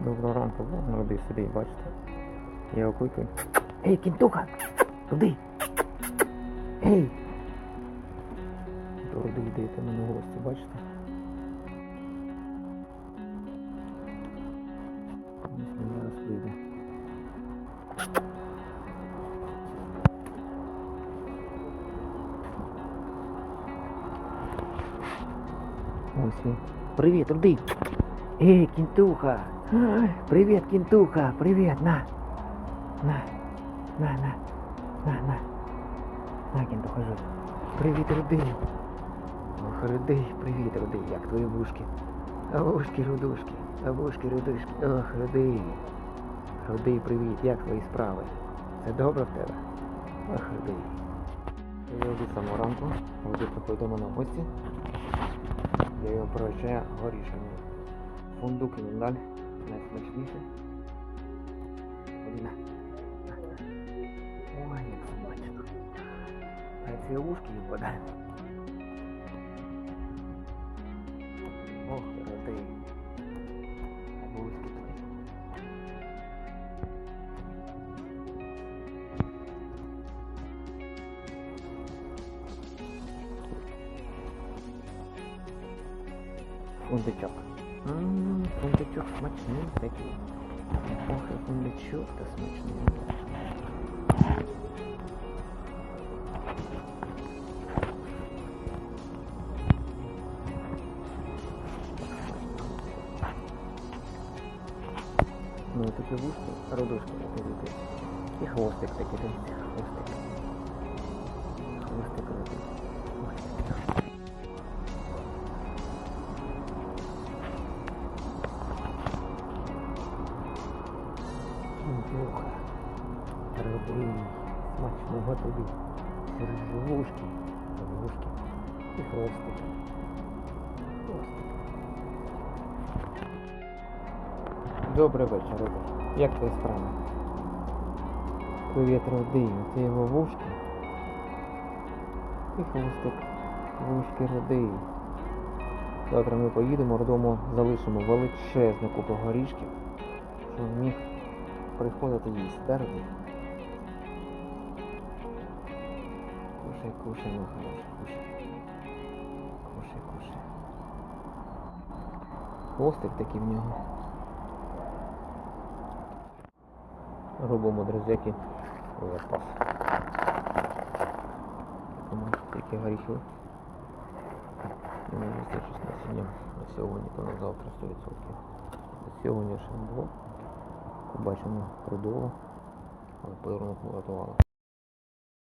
Доброго ранку, вон роди сидить, бачите? Я окликаю. Ей, кінтуха! Туди! Ей! До роди йдете мене гості, бачите? Зараз вийде. Ось він. Привіт, Руди! Ей, кінтуха! Ай, Привіт, кінтуха! Привіт, на! На! На, на! На, на! На, кінтуха, жив. Привіт, Руди! Ох, Руди, привіт, Руди, як твої вушки? А вушки, рудушки, а вушки, рудушки. Ох, Руди! Руди, привіт, як твої справи? Все добре в тебе? Ох, Руди. Я йду самого ранку, Руди приходить до мене в гості. Я його пригощаю горішками. Фундук і миндаль найсмачніше. Одна. Ой, як смачно. А ці ушки випадають. Ох, роди. А ушки твої. Фундучок. Ммм, фундучок смачний такий. Ох, і фундучок та смачний. Ну і такі вушки, родушки такі дивіться. І хвостик такий, дивіться, хвостик. Хвостик крутий. Кінтуха. Роби смачного тобі. Ржевушки, ржевушки і хвостик. Хвостик. Добрий вечір, Роби. Як твої справи? Привіт, Роди. Це його вушки. І хвостик. Вушки Роди. Завтра ми поїдемо додому, залишимо величезну купу горішків, щоб міг приходити їсти, да, Кушай, кушай, мой хороший, кушай. Кушай, кушай. Хвостик такий в нього. Робимо, друзяки, запас. Тому такі горіхи. Ну, якщо щось насіння на сьогодні, то на завтра 100%. На сьогодні ще не було. Побачимо придуло, але подарунок ми готували.